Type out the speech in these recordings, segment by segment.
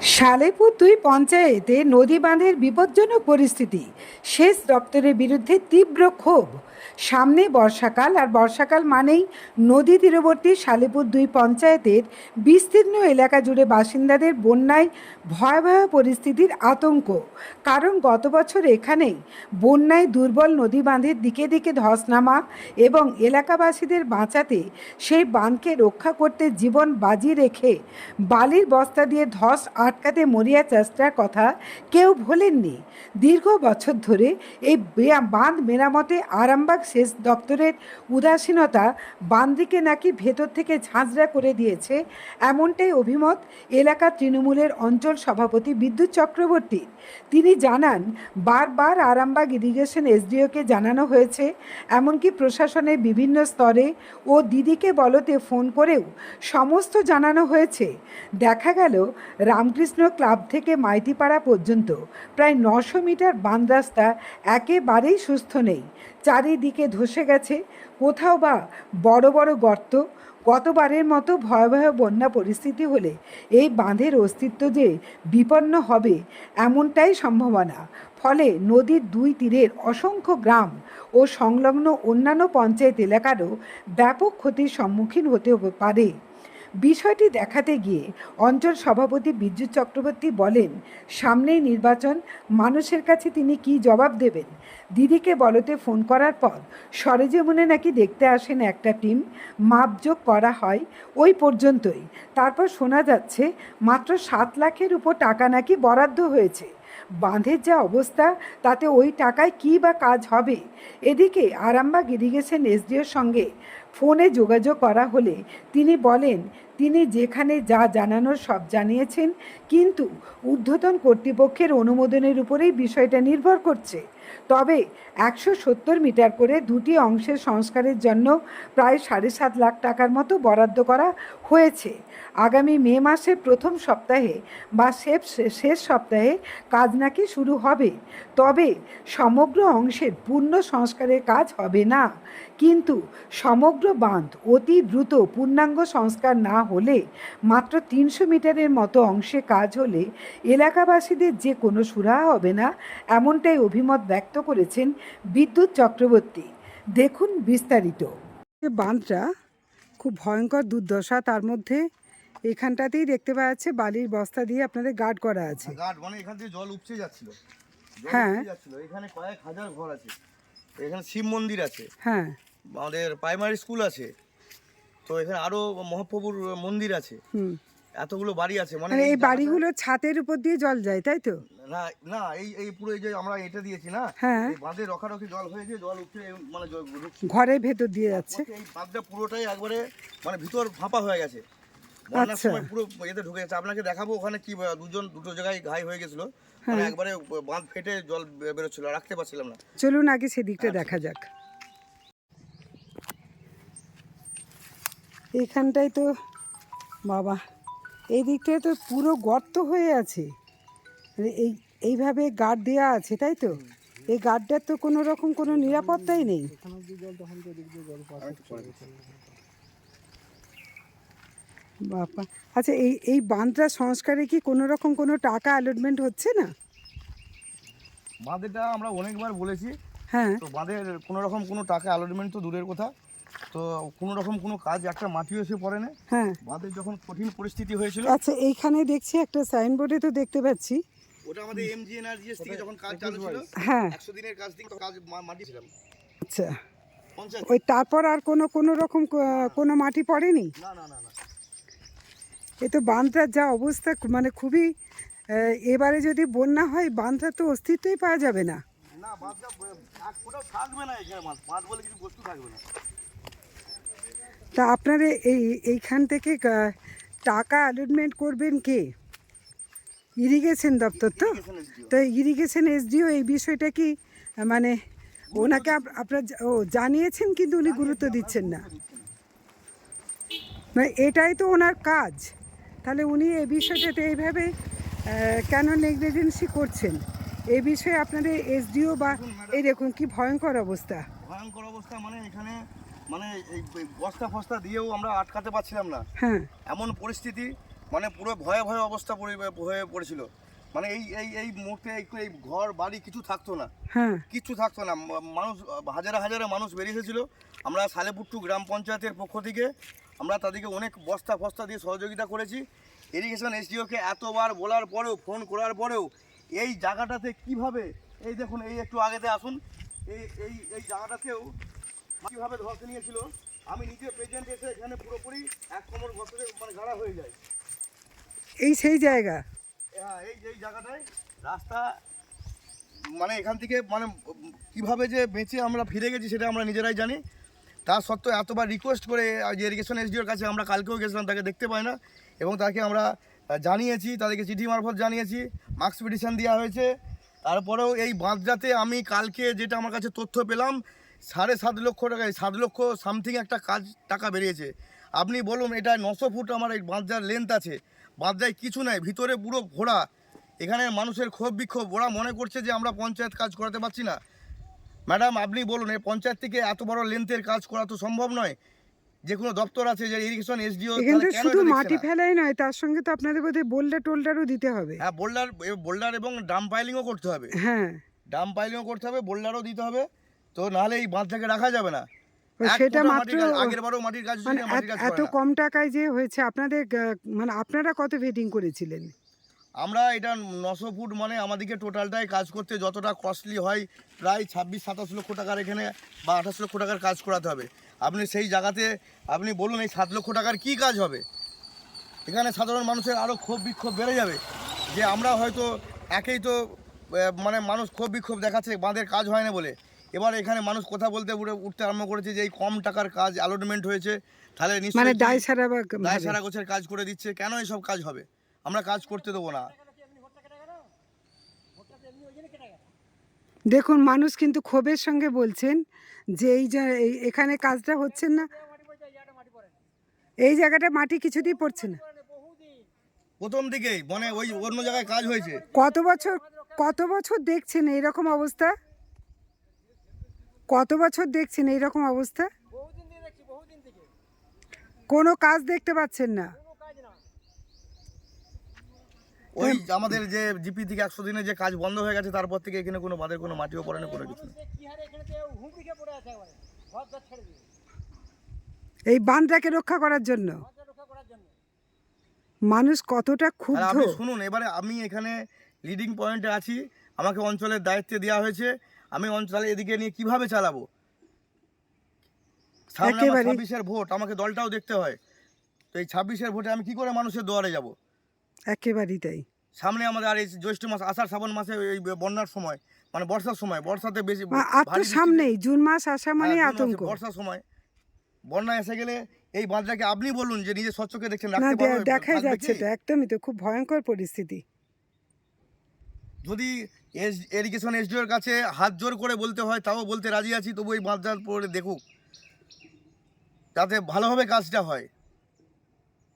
Salehpour দুই পঞ্চায়েতে নদী বাঁধের বিপজ্জনক পরিস্থিতি, সেচ দপ্তরের বিরুদ্ধে তীব্র ক্ষোভ। সামনে বর্ষাকাল, আর বর্ষাকাল মানেই নদী তীরবর্তী সালেপুর দুই পঞ্চায়েতের বিস্তীর্ণ এলাকা জুড়ে বাসিন্দাদের বন্যায় ভয়াবহ পরিস্থিতির আতঙ্ক। কারণ গত বছর এখানেই বন্যায় দুর্বল নদী বাঁধের দিকে দিকে ধস নামা এবং এলাকাবাসীদের বাঁচাতে সেই বাঁধকে রক্ষা করতে জীবন বাজি রেখে বালির বস্তা দিয়ে ধস আটকাতে মরিয়া চেষ্টার কথা কেউ ভোলেননি। দীর্ঘ বছর ধরে এই বাঁধ মেরামতে আরামবাগ সেচ দপ্তরের উদাসীনতা বাঁধটিকে নাকি ভেতর থেকে ঝাঁঝরা করে দিয়েছে এমনটাই অভিমত এলাকার তৃণমূলের অঞ্চল সভাপতি বিদ্যুৎ চক্রবর্তী। তিনি জানান, বারবার আরামবাগ ইরিগেশন এসডিওকে জানানো হয়েছে, এমনকি প্রশাসনের বিভিন্ন স্তরে ও দিদিকে বলতে ফোন করেও সমস্ত জানানো হয়েছে। দেখা গেল, রামকৃষ্ণ ক্লাব থেকে মাইতিপাড়া পর্যন্ত। প্রায় নশো মিটার বান রাস্তা একেবারেই সুস্থ নেই। চারিদিকে ধসে গেছে। কোথাও বা বড় বড় গর্ত। গতবারের মতো ভয়াবহ বন্যা পরিস্থিতি হলে এই বাঁধের অস্তিত্ব যে বিপন্ন হবে এমনটাই সম্ভাবনা। ফলে নদীর দুই তীরের অসংখ্য গ্রাম ও সংলগ্ন অন্যান্য পঞ্চায়েত এলাকারও ব্যাপক ক্ষতির সম্মুখীন হতে পারে। বিষয়টি দেখাতে গিয়ে অঞ্চল সভাপতি বিদ্যুৎ চক্রবর্তী বলেন, সামনেই নির্বাচন, মানুষের কাছে তিনি কি জবাব দেবেন? দিদিকে বলতে ফোন করার পর সরেজমিনে নাকি দেখতে আসেন একটা টিম মাপযোগ করা হয় ওই পর্যন্তই। তারপর শোনা যাচ্ছে, মাত্র সাত লাখের উপর টাকা নাকি বরাদ্দ হয়েছে। বাঁধের যা অবস্থা, তাতে ওই টাকায় কী বা কাজ হবে? এদিকে আরামবাগ ইরিগেশন এসডিওর সঙ্গে ফোনে যোগাযোগ করা হলে তিনি বলেন তিনি যেখানে যা জানানোর সব জানিয়েছেন, কিন্তু ঊর্ধ্বতন কর্তৃপক্ষের অনুমোদনের উপরেই বিষয়টা নির্ভর করছে। তবে একশো সত্তর মিটার করে দুটি অংশের সংস্কারের জন্য প্রায় সাড়ে সাত লাখ টাকার মতো বরাদ্দ করা হয়েছে। আগামী মে মাসের প্রথম সপ্তাহে বা শেষ শেষ সপ্তাহে কাজ নাকি শুরু হবে। তবে সমগ্র অংশের পূর্ণ সংস্কারের কাজ হবে না। কিন্তু সমগ্র বাঁধ অতি দ্রুত পূর্ণাঙ্গ সংস্কার না হলে মাত্র তিনশো মিটারের মতো অংশে কাজ হলে এলাকাবাসীদের যে কোনো সুরাহা হবে না এমনটাই অভিমত ব্যক্ত করেছেন বিদ্যুৎ চক্রবর্তী। দেখুন বিস্তারিত। বাঁধটা খুব ভয়ঙ্কর দুর্দশা তার মধ্যে এখানটাতেই দেখতে পাওয়া যাচ্ছে বালির বস্তা দিয়ে আপনাদের গার্ড করা আছে। গাঢ় মানে এখান থেকে জল উপচে যাচ্ছিল। হ্যাঁ। এখানে কয়েক হাজার ঘর আছে। এখানে শিব মন্দির আছে। হ্যাঁ। আমাদের প্রাইমারি স্কুল আছে। তো এখানে আরও মহাপ্রভুর মন্দির আছে এতগুলো বাড়ি আছে মানে মানে এই বাড়িগুলো ছাতের উপর দিয়ে জল যায় তাই তো না না এই এই পুরো এই যে আমরা এটা দিয়েছি না হ্যাঁ। এই বাঁধে রখারখি জল হয়েছে জল এই মানে। ঘরের ভেতর দিয়ে যাচ্ছে এই বাঁধটা পুরোটাই একবারে মানে ভিতর ফাঁপা হয়ে গেছে বন্যার আচ্ছা। সময় পুরো এতে ঢুকে গেছে আপনাকে দেখাবো ওখানে কি দুজন দুটো জায়গায় ঘাই হয়ে গেছিল হ্যাঁ। মানে একবারে বাঁধ ফেটে জল বেরোচ্ছিল রাখতে পারছিলাম না চলুন আগে সেদিকটা আচ্ছা। দেখা যাক এখানটায় তো বাবা এই দিকটায় তো পুরো গর্ত হয়ে আছে। মানে এই এইভাবে গার্ড দেওয়া আছে তাই তো? এই গার্ডটার তো কোনো রকম কোনো নিরাপত্তাই নেই। বাবা আচ্ছা এই এই বাঁধটা সংস্কারে কি কোনো রকম কোনো টাকা অ্যালটমেন্ট হচ্ছে না? বাঁধেটা আমরা অনেকবার বলেছি। হ্যাঁ। তো বাঁধের কোনো রকম কোনো টাকা অ্যালটমেন্ট তো দূরের কথা। তো কোনো রকম কোনো কাজ একটা মাটিও এসে পড়ে না। হ্যাঁ। বাঁধের যখন কঠিন পরিস্থিতি হয়েছিল আচ্ছা এইখানে দেখছি একটা সাইনবোর্ডে তো দেখতে পাচ্ছি। ওটা আমাদের এমজি এনার্জিএস থেকে যখন কাজ চালু ছিল হ্যাঁ। একশো দিনের কাজ থেকে কাজ মাটি ছিলাম। আচ্ছা। ওই তারপর আর কোনো কোনো রকম কোনো মাটি পড়েনি? না না না না। এ তো বাঁধটার যা অবস্থা মানে খুবই এবারে যদি বন্যা হয় বাঁধটার তো অস্তিত্বই পাওয়া যাবে না। না বাঁধটা থাকবে না এখানে বাঁধ বলে কিছু বস্তু থাকবে না। তা আপনারা এই, এইখান থেকে টাকা অ্যালটমেন্ট করবেন কে? ইরিগেশন দপ্তর তো? তো ইরিগেশন এসডিও এই বিষয়টা কি মানে ওনাকে আপ- আপনার ও জানিয়েছেন কিন্তু উনি গুরুত্ব দিচ্ছেন না। মানে এটাই তো ওনার কাজ। তাহলে উনি এই বিষয়টাতে এইভাবে কেন নেগলিজেন্সি করছেন? এ বিষয়ে আপনাদের এসডিও বা দেখুন কি ভয়ঙ্কর অবস্থা। ভয়ঙ্কর অবস্থা মানে এখানে মানে এই বস্তা ফস্তা দিয়েও আমরা আটকাতে পারছিলাম না। হ্যাঁ। এমন পরিস্থিতি মানে পুরো ভয়ে ভয়ে অবস্থা হয়ে পড়েছিল। মানে এই এই এই মুহূর্তে এই এই ঘর বাড়ি কিছু থাকতো না। হ্যাঁ। কিচ্ছু থাকতো না। মানুষ হাজারে হাজারে মানুষ বেরিয়ে এসেছিল। আমরা সালেপুট্টু গ্রাম পঞ্চায়েতের পক্ষ থেকে আমরা তাদেরকে অনেক বস্তা ফস্তা দিয়ে সহযোগিতা করেছি। ইরিগেশন এসডিওকে এতবার বলার পরেও ফোন করার পরেও এই জায়গাটাতে কীভাবে এই দেখুন এই একটু আগেতে আসুন। এই এই এই জায়গাটাতেও কীভাবে ধসে নিয়েছিল আমি নিজে প্রেজেন্ট এসে এখানে পুরোপুরি এক কোমর বছরে মানে গাড়া হয়ে যায়। এই সেই জায়গা? হ্যাঁ এই এই জায়গাটায় রাস্তা মানে এখান থেকে মানে কীভাবে যে বেঁচে আমরা ফিরে গেছি সেটা আমরা নিজেরাই জানি। তা সত্ত্বেও এতবার রিকোয়েস্ট করে যে ইরিগেশন এসডিওর কাছে আমরা কালকেও গেছিলাম তাকে দেখতে পাই না। এবং তাকে আমরা জানিয়েছি তাদেরকে চিঠি মারফত জানিয়েছি মার্কস পিটিশন দেওয়া হয়েছে। তারপরেও এই বাঁধটাতে আমি কালকে যেটা আমার কাছে তথ্য পেলাম সাড়ে সাত লক্ষ টাকায় সাত লক্ষ সামথিং একটা কাজ টাকা বেরিয়েছে। আপনি বলুন এটা নশো ফুট আমার এই বাঁধটার লেন্থ আছে। বাঁধটায় কিছু নাই ভিতরে পুরো ঘোড়া। এখানে মানুষের ক্ষোভ বিক্ষোভ ওরা মনে করছে যে আমরা পঞ্চায়েত কাজ করাতে পারছি না। ম্যাডাম আপনি বলুন এই পঞ্চায়েত থেকে এত বড় লেন্থের কাজ করা তো সম্ভব নয়। যে কোনো দপ্তর আছে যে ইরিগেশন এসডিও এখানে শুধু মাটি ফেলাই নয় তার সঙ্গে তো আপনাদের বোধহয় বোল্ডার টোল্ডারও দিতে হবে। হ্যাঁ বোল্ডার বোল্ডার এবং ডাম পাইলিংও করতে হবে। হ্যাঁ। ডাম পাইলিংও করতে হবে বোল্ডারও দিতে হবে। তো নাহলে এই বাঁধটাকে রাখা যাবে না। সেটা মাত্র মাটির কাজ- আগের বারও মাটির কাজ মানে এত- কম টাকায় যে হয়েছে আপনাদের মানে আপনারা কত ভেটিং করেছিলেন? আমরা এটা নশো ফুট মানে আমাদেরকে টোটালটাই কাজ করতে যতটা কস্টলি হয় প্রায় ছাব্বিশ সাতাশ লক্ষ টাকার এখানে বা আঠাশ লক্ষ টাকার কাজ করাতে হবে। আপনি সেই জায়গাতে আপনি বলুন এই সাত লক্ষ টাকার কি কাজ হবে? এখানে সাধারণ মানুষের আরও ক্ষোভ বিক্ষোভ বেড়ে যাবে। যে আমরা হয়তো একেই তো মানে মানুষ ক্ষোভ বিক্ষোভ দেখাচ্ছে বাঁধের কাজ হয় না বলে। এবার এখানে মানুষ কথা বলতে উঠে উঠতে আরম্ভ করেছে যে এই কম টাকার কাজ অ্যালটমেন্ট হয়েছে। তাহলে মানে দায় সারা বা দায় সারা গোছের কাজ করে দিচ্ছে। কেন এইসব কাজ হবে? আমরা কাজ করতে দেবো না। দেখুন মানুষ কিন্তু ক্ষোভের সঙ্গে বলছেন যে এই যে এখানে কাজটা হচ্ছে না। এই জায়গাটা মাটি কিছুতেই পড়ছে না। প্রথম দিকেই মানে ওই অন্য জায়গায় কাজ হয়েছে। কত বছর কত বছর দেখছেন এইরকম অবস্থা? কত বছর দেখছেন এইরকম অবস্থা? কোনো কাজ দেখতে পাচ্ছেন না। ওই আমাদের যে জিপি থেকে একশো দিনে যে কাজ বন্ধ হয়ে গেছে তারপর থেকে এখানে কোনো বাদের কোনো মাটিও পড়ে না কোনো কিছু। এই বাঁধটাকে রক্ষা করার জন্য? মানুষ কতটা ক্ষুব্ধ? শুনুন এবারে আমি এখানে লিডিং পয়েন্টে আছি। আমাকে অঞ্চলের দায়িত্বে দেওয়া হয়েছে। আমি অঞ্চলে এদিকে নিয়ে কীভাবে চালাবো? সামনে আমার ছাব্বিশের ভোট আমাকে দলটাও দেখতে হয়। তো এই ছাব্বিশের ভোটে আমি কি করে মানুষের দুয়ারে যাব? একেবারেই তাই। সামনে আমাদের আর এই জ্যৈষ্ঠ মাস আষাঢ় শ্রাবণ মাসে এই বন্যার সময় মানে বর্ষার সময় বর্ষাতে বেশি বৃষ্টি- সামনেই জুন মাস আসা মানে হ্যাঁ, আতঙ্ক। বর্ষার সময়। বন্যা এসে গেলে এই বাঁধটাকে আপনি বলুন যে নিজে স্বচ্ছকে দেখছেন রাখতে দেখাই যাচ্ছে তো একদমই তো খুব ভয়ঙ্কর পরিস্থিতি। যদি এস এডুকেশন এসডিওর কাছে হাত জোর করে বলতে হয় তাও বলতে রাজি আছি তবু এই বাঁধটা পরে দেখুক। যাতে ভালোভাবে কাজটা হয়।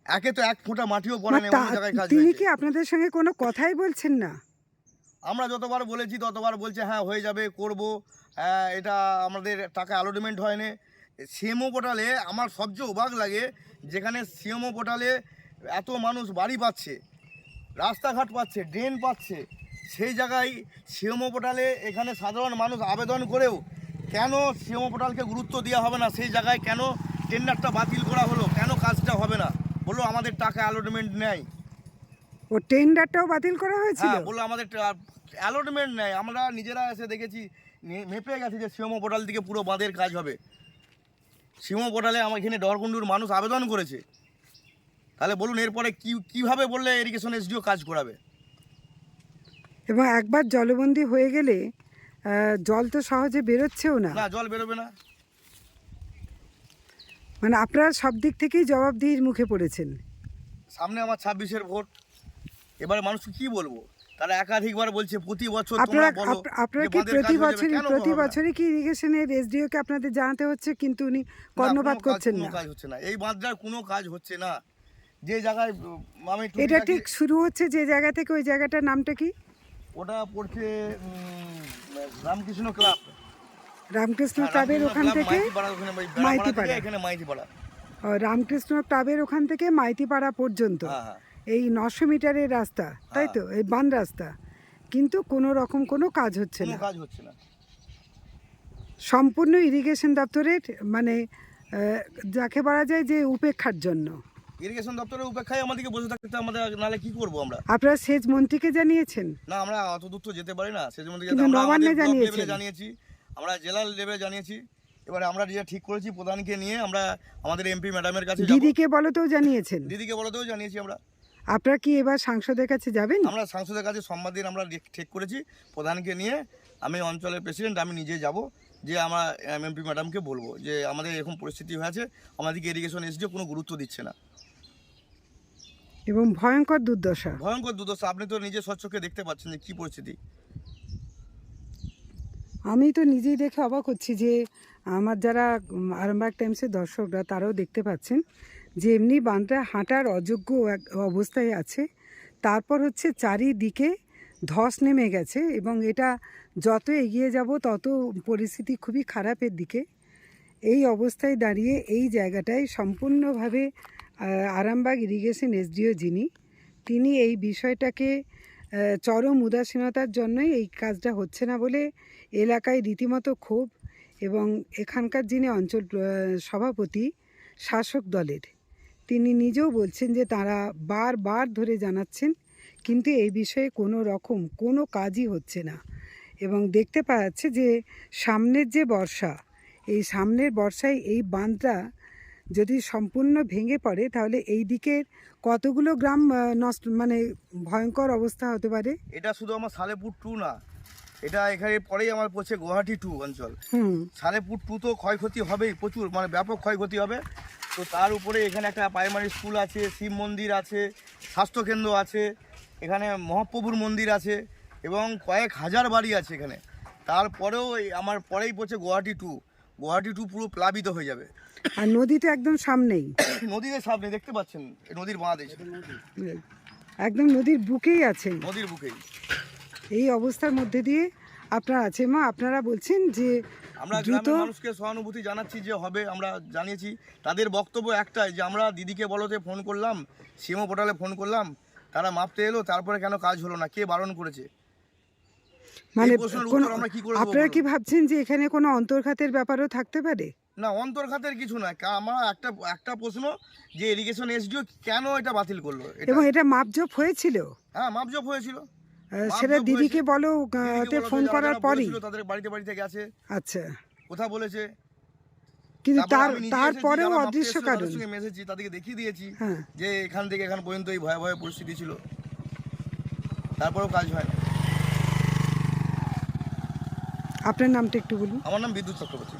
একে তো এক ফোঁটা মাটিও পড়ে না, অন্য জায়গায় কাজ তিনি কি আপনাদের সঙ্গে কোনো কথাই বলছেন না? আমরা যতবার বলেছি ততবার বলছে হ্যাঁ হয়ে যাবে করব। হ্যাঁ এটা আমাদের টাকা অ্যালটমেন্ট হয় না সিএমও পোর্টালে আমার সবচেয়ে অবাক লাগে যেখানে সিএমও পোর্টালে এত মানুষ বাড়ি পাচ্ছে রাস্তাঘাট পাচ্ছে ড্রেন পাচ্ছে সেই জায়গায় সিএমও পোর্টালে এখানে সাধারণ মানুষ আবেদন করেও কেন সিএমও পোর্টালকে গুরুত্ব দেওয়া হবে না? সেই জায়গায় কেন টেন্ডারটা বাতিল করা হলো? কেন কাজটা হবে না? বলল আমাদের টাকা অ্যালটমেন্ট নেয়। ও টেন্ডারটাও বাতিল করা হয়েছে হ্যাঁ বলল আমাদের অ্যালটমেন্ট নেয়। আমরা নিজেরা এসে দেখেছি মেপে গেছে যে সিওমো পোর্টাল থেকে পুরো বাঁধের কাজ হবে। সিওমো পোর্টালে আমার এখানে ডরকুন্ডুর মানুষ আবেদন করেছে। তাহলে বলুন এরপরে কি কীভাবে বললে এরিগেশন এসডিও কাজ করাবে? এবং একবার জলবন্দি হয়ে গেলে জল তো সহজে বেরোচ্ছেও না। জল বেরোবে না। মানে আপনারা সব দিক থেকেই জবাবদিহির মুখে পড়েছেন। সামনে আমার ছাব্বিশের ভোট। এবারে মানুষকে কি বলব? তারা একাধিকবার বলছে প্রতি বছর আপনারা আপনারা কি প্রতি বছরই প্রতি বছরই কি ইরিগেশনের এসডিও কে আপনাদের জানাতে হচ্ছে কিন্তু উনি কর্ণপাত করছেন না। কাজ হচ্ছে না। এই বাঁধটার কোনো কাজ হচ্ছে না। যে জায়গায় আমি এটা ঠিক শুরু হচ্ছে যে জায়গা থেকে ওই জায়গাটার নামটা কি? ওটা পড়ছে রামকৃষ্ণ ক্লাব। রামকৃষ্ণ হ্যাঁ, ক্লাবের ওখান থেকে মাইতিপাড়া, এখানে মাইতিপাড়া। রামকৃষ্ণ ক্লাবের ওখান থেকে মাইতিপাড়া পর্যন্ত। হ্যাঁ হ্যাঁ। এই নশো মিটারের রাস্তা তাই তো? এই বান রাস্তা। কিন্তু কোনো রকম কোনো কাজ হচ্ছে না। কাজ হচ্ছে না। সম্পূর্ণ ইরিগেশন দপ্তরের মানে যাকে বলা যায় যে উপেক্ষার জন্য। ইরিগেশন দপ্তরের উপেক্ষায় আমাদেরকে বসে থাকতে আমাদের নালে কি করব আমরা? আপনারা সেচ মন্ত্রীকে জানিয়েছেন? না আমরা অত দূর তো যেতে পারি না। নবান্নে জানিয়েছেন। লেভেলে জানিয়েছি আমরা জেলা লেভেলে জানিয়েছি। এবারে আমরা যেটা ঠিক করেছি প্রধানকে নিয়ে আমরা আমাদের এমপি ম্যাডামের কাছে দিদিকে বলতেও জানিয়েছেন? দিদিকে বলতেও জানিয়েছি আমরা। আপনারা কি এবার সাংসদের কাছে যাবেন? আমরা সাংসদের কাছে সোমবার দিন আমরা ঠিক করেছি। প্রধানকে নিয়ে আমি অঞ্চলের প্রেসিডেন্ট আমি নিজে যাব। যে আমরা এমপি ম্যাডামকে বলব যে আমাদের এরকম পরিস্থিতি হয়েছে আমাদেরকে ইরিগেশন এসডিও কোনো গুরুত্ব দিচ্ছে না। এবং ভয়ঙ্কর দুর্দশা। ভয়ঙ্কর দুর্দশা। আপনি তো নিজে স্বচ্ছকে দেখতে পাচ্ছেন যে কী পরিস্থিতি। আমি তো নিজেই দেখে অবাক হচ্ছি যে আমার যারা আরামবাগ টাইমসের দর্শকরা তারাও দেখতে পাচ্ছেন যে এমনি বাঁধটা হাঁটার অযোগ্য এক অবস্থায় আছে। তারপর হচ্ছে চারিদিকে ধস নেমে গেছে এবং এটা যত এগিয়ে যাব, তত পরিস্থিতি খুবই খারাপের দিকে। এই অবস্থায় দাঁড়িয়ে এই জায়গাটায় সম্পূর্ণভাবে আরামবাগ ইরিগেশন এসডিও যিনি, তিনি এই বিষয়টাকে চরম উদাসীনতার জন্যই এই কাজটা হচ্ছে না বলে এলাকায় রীতিমতো ক্ষোভ এবং এখানকার যিনি অঞ্চল সভাপতি, শাসক দলের, তিনি নিজেও বলছেন যে তারা বারবার ধরে জানাচ্ছেন, কিন্তু এই বিষয়ে কোনো রকম কোনো কাজই হচ্ছে না। এবং দেখতে পাওয়া যাচ্ছে যে সামনের যে বর্ষা এই সামনের বর্ষায় এই বাঁধটা যদি সম্পূর্ণ ভেঙে পড়ে তাহলে এই দিকের কতগুলো গ্রাম নষ্ট মানে ভয়ঙ্কর অবস্থা হতে পারে? এটা শুধু আমার সালেপুর টু না এটা এখানে পরেই আমার পড়ছে গুয়াহাটি টু অঞ্চল। হুম। সালেপুর টু তো ক্ষয়ক্ষতি হবেই প্রচুর মানে ব্যাপক ক্ষয়ক্ষতি হবে। তো তার উপরে এখানে একটা প্রাইমারি স্কুল আছে শিব মন্দির আছে স্বাস্থ্যকেন্দ্র আছে এখানে মহাপ্রভুর মন্দির আছে। এবং কয়েক হাজার বাড়ি আছে এখানে। তারপরেও আমার পরেই পড়ছে গুয়াহাটি টু। গুয়াহাটি টু পুরো প্লাবিত হয়ে যাবে। আর নদী তো একদম সামনেই। নদীর সামনে দেখতে পাচ্ছেন? নদীর বাঁধ একদম নদীর বুকেই আছেন। নদীর বুকেই। এই অবস্থার মধ্যে দিয়ে আপনারা আছে মা আপনারা বলছেন যে আমরা গ্রামের মানুষকে সহানুভূতি জানাচ্ছি যে হবে আমরা জানিয়েছি। তাদের বক্তব্য একটাই যে আমরা দিদিকে বলতে ফোন করলাম সিমো পোর্টালে ফোন করলাম তারা মাপতে এলো তারপরে কেন কাজ হলো না কে বারণ করেছে? মানে আপনারা কি ভাবছেন যে এখানে কোনো অন্তর্ঘাতের ব্যাপারও থাকতে পারে? না অন্তর্ঘাতের কিছু না। আমার একটা একটা প্রশ্ন যে ইরিগেশন এসডিও কেন এটা বাতিল করল? এবং এটা মাপজোপ হয়েছিল? হ্যাঁ মাপজপ হয়েছিল। সেটা দিদিকে বলো ফোন করার পরই। তাদের বাড়িতে বাড়িতে গেছে। আচ্ছা। কথা বলেছে। কিন্তু তারপর তার তারপরেও অদৃশ্য কারণ। মেসেছি তাদেরকে দেখিয়ে দিয়েছি হ্যাঁ। যে এখান থেকে এখান পর্যন্ত এই ভয়াবহ পরিস্থিতি ছিল। তারপরেও কাজ হয় না আপনার নামটা একটু বলুন। আমার নাম বিদ্যুৎ চক্রবর্তী।